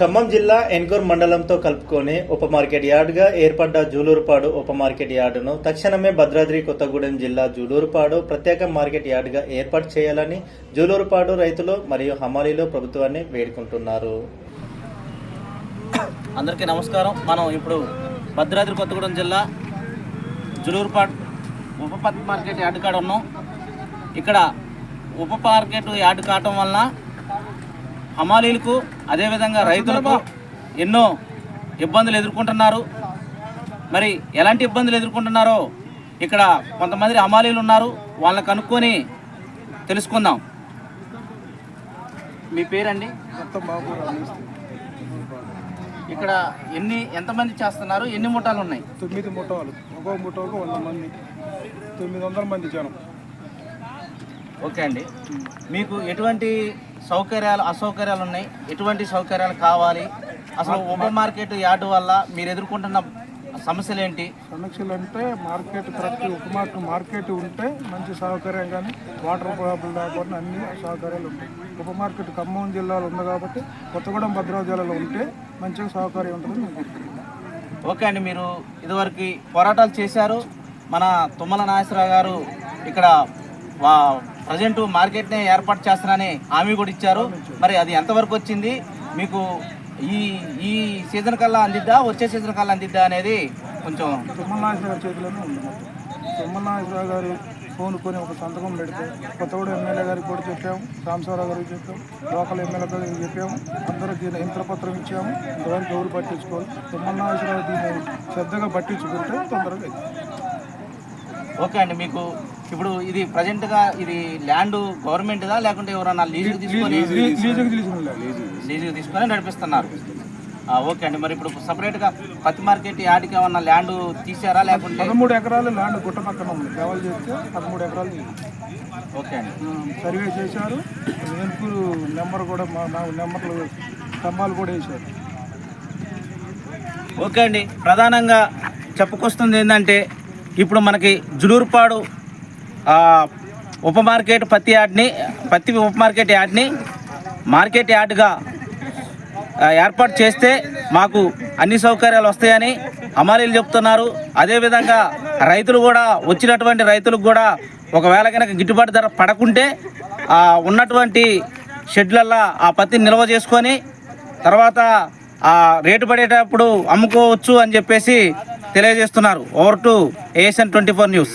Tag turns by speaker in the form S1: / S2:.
S1: ఖమ్మం జిల్లా ఎన్గూర్ మండలంతో కలుపుకొని ఉప మార్కెట్ యార్డ్గా ఏర్పడ్డ జూలూరుపాడు ఉప మార్కెట్ యార్డును తక్షణమే భద్రాద్రి కొత్తగూడెం జిల్లా జూలూరుపాడు ప్రత్యేక మార్కెట్ యార్డ్గా ఏర్పాటు చేయాలని జూలూరుపాడు రైతులు మరియు హమాలీలు ప్రభుత్వాన్ని వేడుకుంటున్నారు.
S2: అందరికీ నమస్కారం. మనం ఇప్పుడు భద్రాద్రి కొత్తగూడెం జిల్లా జూలూరుపాడు ఉప మార్కెట్ యార్డు కాడ ఉన్నాం. ఇక్కడ ఉప మార్కెట్ యార్డు కావటం వలన హమాలీలకు అదేవిధంగా రైతులకు ఎన్నో ఇబ్బందులు ఎదుర్కొంటున్నారు. మరి ఎలాంటి ఇబ్బందులు ఎదుర్కొంటున్నారో ఇక్కడ కొంతమంది హమాలీలు ఉన్నారు. వాళ్ళని కనుక్కొని తెలుసుకుందాం. మీ పేరండి? ఇక్కడ ఎన్ని ఎంతమంది చేస్తున్నారు? ఎన్ని ముఠాలు ఉన్నాయి?
S3: తొమ్మిది ముఠాలు ఒక్కో ముఠాకు వంద మంది. తొమ్మిది వందల మంది జనం.
S2: ఓకే అండి. మీకు ఎటువంటి సౌకర్యాలు అసౌకర్యాలు ఉన్నాయి ఎటువంటి సౌకర్యాలు కావాలి? అసలు ఉప మార్కెట్ యార్డు వల్ల మీరు ఎదుర్కొంటున్న సమస్యలు ఏంటి
S3: సమీక్షలు అంటే మార్కెట్ కరెక్ట్ ఉప మార్కెట్ మార్కెట్ ఉంటే మంచి సౌకర్యం కానీ వాటర్ ప్రాబ్లం లేకుండా అన్ని సౌకర్యాలు ఉంటాయి. ఉప మార్కెట్ ఖమ్మం జిల్లాలో ఉంది కాబట్టి కొత్తగూడెం భద్రాద్రి జిల్లాలో ఉంటే మంచిగా సౌకర్యం ఉంటుందని కోరుకుంటున్నాను.
S2: ఓకే అండి మీరు ఇదివరకు పోరాటాలు చేశారు. మన తుమ్మల నాగేశ్వరరావు గారు ఇక్కడ వా ప్రజెంట్ మార్కెట్ని ఏర్పాటు చేస్తానని హామీ కూడా ఇచ్చారు. మరి అది ఎంతవరకు వచ్చింది? మీకు ఈ ఈ సీజన్ కల్లా అందిద్దా? వచ్చే సీజన్ కల్లా అందిద్దా అనేది కొంచెం
S3: తుమ్మల నాగేశ్వరరావు చేతిలోనే ఉంది గారు ఫోన్ కొని ఒక సంతకం పెడితే కొత్తగూడెం ఎమ్మెల్యే గారికి కూడా చెప్పాము సాంబశివరావు గారికి చెప్పాము లోకల్ ఎమ్మెల్యే గారికి చెప్పాము అందరికి దీని ఇంత్రపత్రం ఇచ్చాము ఇంతవరకు ఎవరు పట్టించుకోవాలి తుమ్మల నాగేశ్వరరావు దీన్ని శ్రద్ధగా పట్టించుకుంటే తొందరగా.
S2: ఓకే అండి మీకు ఇప్పుడు ఇది ప్రజెంట్గా ఇది ల్యాండ్ గవర్నమెంట్ దా లేకుంటే ఎవరన్నా లీజు తీసుకొని
S3: లీజుకి తీసుకుని
S2: లీజు తీసుకొని నడిపిస్తున్నారు. ఓకే అండి. మరి ఇప్పుడు సపరేట్గా పత్తి మార్కెట్ యార్డ్కి ఏమన్నా ల్యాండ్ తీసారా లేకుంటే?
S3: పదమూడు ఎకరాలు ల్యాండ్ గుట్ట పక్కన ఉంది. కేవలం చేస్తే పదమూడు ఎకరాలు.
S2: ఓకే అండి.
S3: సర్వే చేశారు. నెంబర్ కూడా మా నెంబర్లు స్తంభాలు కూడా వేశారు.
S2: ఓకే అండి. ప్రధానంగా చెప్పుకొస్తుంది ఏంటంటే ఇప్పుడు మనకి జులూరుపాడు ఉప మార్కెట్ పత్తి యార్డ్ని పత్తి ఉప మార్కెట్ యార్డ్ని మార్కెట్ యార్డ్గా ఏర్పాటు చేస్తే మాకు అన్ని సౌకర్యాలు వస్తాయని అమాలీలు చెప్తున్నారు. అదేవిధంగా రైతులు కూడా వచ్చినటువంటి రైతులకు కూడా ఒకవేళ కనుక గిట్టుబాటు ధర పడకుంటే ఉన్నటువంటి షెడ్లల్లో ఆ పత్తిని నిల్వ చేసుకొని తర్వాత ఆ రేటు పడేటప్పుడు అమ్ముకోవచ్చు అని చెప్పేసి తెలియజేస్తున్నారు. Over to ASN twenty four news.